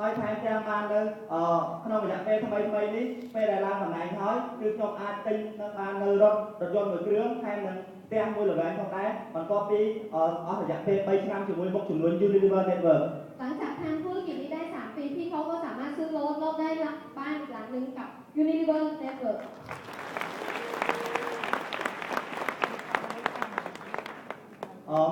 ហើយថែមទាំងបាននៅអឺក្នុងរយៈពេលថ្មីថ្មីនេះពេលដែលឡើងតំណែងហើយគឺខ្ញុំអាចទិញនៅបាននៅរថរថយន្តមួយគ្រឿងថែមនឹងផ្ទះមួយល្វែងផងដែរបន្ទាប់ពីអឺអស់រយៈពេល3ឆ្នាំជាមួយមុខចំនួន Unilever Network หลังจากทำธุรกิจนี้ได้ 3 ปีพี่เขาก็สามารถซื้อรถรถได้ละบ้านอีกหลังหนึ่งกับ Unilever Network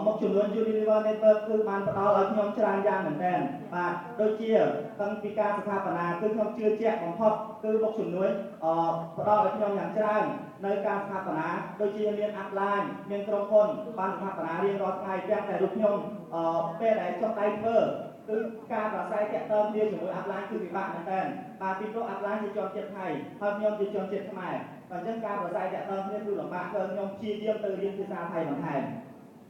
មុខចំនួន Unilever Network គឺបានផ្ដល់ឲ្យខ្ញុំច្រើនយ៉ាងមែនទែនបាទដូចជាតាំងពីការស្ថាបនាគឺខ្ញុំជឿជាក់បំផុតគឺមុខចំនួនអឺផ្ដល់ឲ្យខ្ញុំយ៉ាងច្រើននៅការស្ថាបនាដូចជាមាន upline មានក្រុមហ៊ុនបានស្ថាបនារៀងរាល់ថ្ងៃទាំងតែរូបខ្ញុំអឺពេលដែលចុះដៃធ្វើគឺការប្រស័យតាក់ទងគ្នាជាមួយ upline គឺពិបាកមែនទែនបាទពីព្រោះ upline ជាជនជាតិថៃហើយខ្ញុំជាជនជាតិខ្មែរអញ្ចឹងការប្រស័យតាក់ទងគ្នាគឺលំបាកគឺខ្ញុំព្យាយាមទៅរៀនភាសាថៃបន្ថែม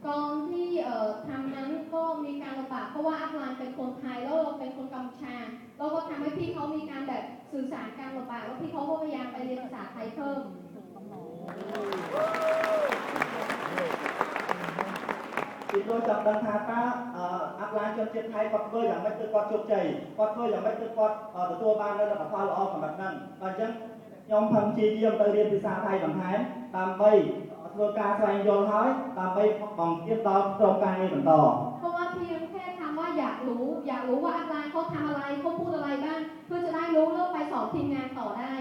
ก่อนที่เอ่อทำนั้นก็มีการลำบากเพราะว่าอัพไลน์เป็นคนไทยแล้วเราเป็นคนกัมพูชาเราก็ทำให้พี่เขามีการแบบสื่อสารการลำบากแล้วพี่เขาก็พยายามไปเรียนภาษาไทยเพิ่ม ពីព្រោះចង់ដឹងថាតើអឺអាប់ឡានជនជាតិថៃគាត់ធ្វើយ៉ាងម៉េចទើបគាត់ជោគជ័យគាត់ធ្វើយ៉ាងម៉េចទើបគាត់អឺទទួលបាននូវលទ្ធផលល្អសម្រាប់ហ្នឹងអញ្ចឹងខ្ញុំផឹងព្យាយាមទៅរៀនភាសាថៃបន្ថែមដើម្បី ធ្វើការស្វែងយល់ហើយដើម្បីបង្រៀនដល់ក្រុមការងារបន្ត เพราะว่าเพียงแค่คำว่าอยากรู้ อยากรู้ว่าอัพไลน์เขาทำอะไรเขาพูดอะไรบ้าง เพื่อจะได้รู้แล้วไปสอนทีมงานต่อได้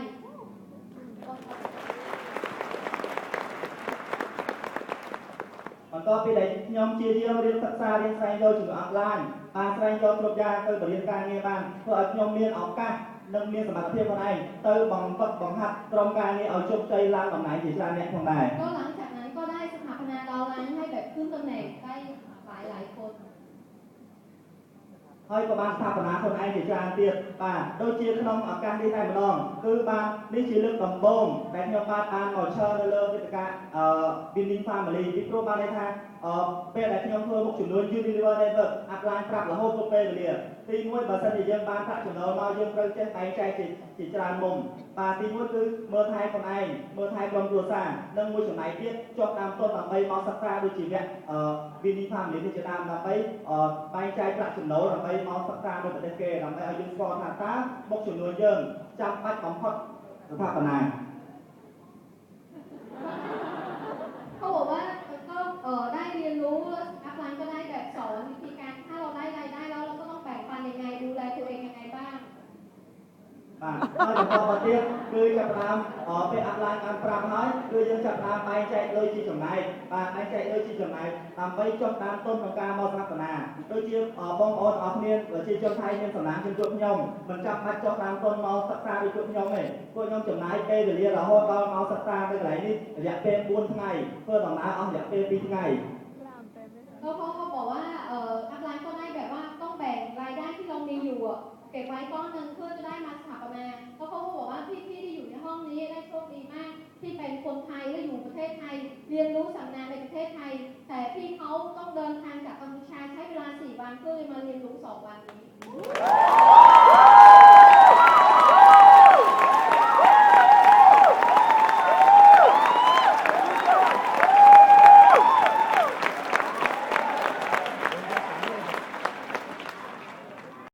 បន្ទាប់ពីដែលខ្ញុំព្យាយាមរៀនសិក្សារៀនស្វែងយល់ជាមួយអនឡាញបានស្វែងយល់គ្រប់យ៉ាងទៅបរិញ្ញាការងារបានធ្វើឲ្យខ្ញុំមានឱកាសនិងមានសមត្ថភាពខ្លួនឯងទៅបង្កត់បង្ហាត់ក្រុមការងារឲ្យជោគជ័យឡើងតំណែងជាច្រើនអ្នកផងដែរ ขึ้นตำแหน่งได้หลายหลายๆคน ហើយក៏បានស្ថាបនាខ្លួនឯងជាច្រើនទៀតបាទដូចជាក្នុងឱកាសនេះតែម្ដងគឺបាននេះជាលើកដំបូងដែលខ្ញុំបានបានមកឈរនៅលើវេទិកាអឺ Winning Family ពីព្រោះបានន័យថាអឺ ពេលដែលខ្ញុំធ្វើមុខចំនួន Unilever Network អាប់ឡានប្រាប់រហូតគ្រប់ពេលវេលាទីមួយបើសិនជាយើងបានប្រាក់ចំណូលមកយើងត្រូវចេះបែងចែកជាជាច្រើនមុំបាទទីមួយគឺមើលថែខ្លួនឯងមើលថែក្រុមគ្រួសារនិងមួយចំណែកទៀតជាប់ដើមទុនដើម្បីមកសិក្សាដូចជាវគ្គអឺ Winning Family នេះជាដើមដើម្បីអឺបែងចែកប្រាក់ចំណូលដើម្បីមកសិក្សានៅប្រទេសគេដើម្បីឲ្យយើងស្គាល់ថាតើមុខចំនួនយើងចាំបាច់បំផុតស្ថាបនា បាទហើយបន្តមកទៀតគឺចាប់ផ្ដើមអពេលអាប់ឡានបានប្រាប់ហើយគឺយើងចាប់ផ្ដើមបែងចែកលុយជាចំណែកបាទបែងចែកលុយជាចំណែកដើម្បីចុះតាមទុនក្នុងការមកស្ថាបនាដូចជាអបងប្អូនទាំងអស់គ្នាប្រជាជនថៃមានសំណាងជាជួបខ្ញុំមិនចាំបាច់ចុះតាមទុនមកសិក្សាដូចជួបខ្ញុំទេពួកខ្ញុំចំណាយពេលវេលារហូតដល់មកសិក្សានៅកន្លែងនេះរយៈពេល4ថ្ងៃធ្វើដំណើរអស់រយៈពេល2ថ្ងៃ สำนานในประเทศไทย แต่พี่เขาต้องเดินทางจากกัมพูชาใช้เวลา 4 วันเพื่อมาเรียนรู้ 2 วันนี้